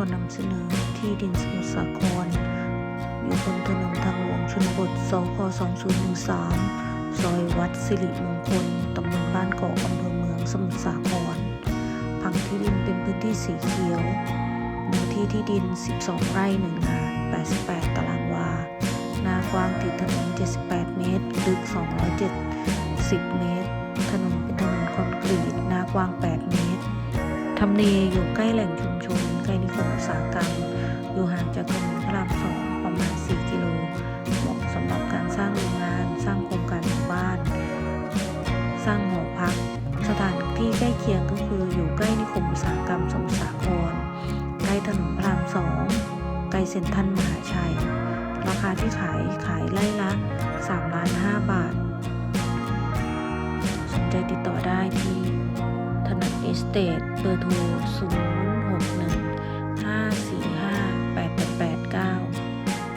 ขอนำเสนอที่ดินสมุทรสาคร อยู่บนถนนทางหลวงชนบทสค2013 ซอยวัดสิริมงคล ตำบลบ้านกอกอำเภอเมืองสมุทรสาคร ผังที่ดินเป็นพื้นที่สีเขียวเนื้อที่ที่ดิน 12 ไร่1งาน 88 ตารางวา หน้ากว้างติดถนน 78 เมตร ลึก 270 เมตร ถนนเป็นถนนคอนกรีต หน้ากว้าง 8 เมตร ทำเลอยู่ใกล้แหล่งชุมชนใกล้นิคมอุตสาหกรรม อยู่ห่างจากถนนพระรามสองประมาณ 4 กิโลเหมาะสำหรับการสร้างโรงงาน สร้างโครงการหมู่บ้าน สร้างหอพัก สถานที่ใกล้เคียงก็คืออยู่ใกล้นิคมอุตสาหกรรมสมุทรสาครใกล้ถนนพระรามสองใกล้เซ็นทรัลมหาชัย ราคาที่ขายขายไล่ละ3ล้าน5บาท สนใจติดต่อได้ที่ สเตทเบอร์โทร 0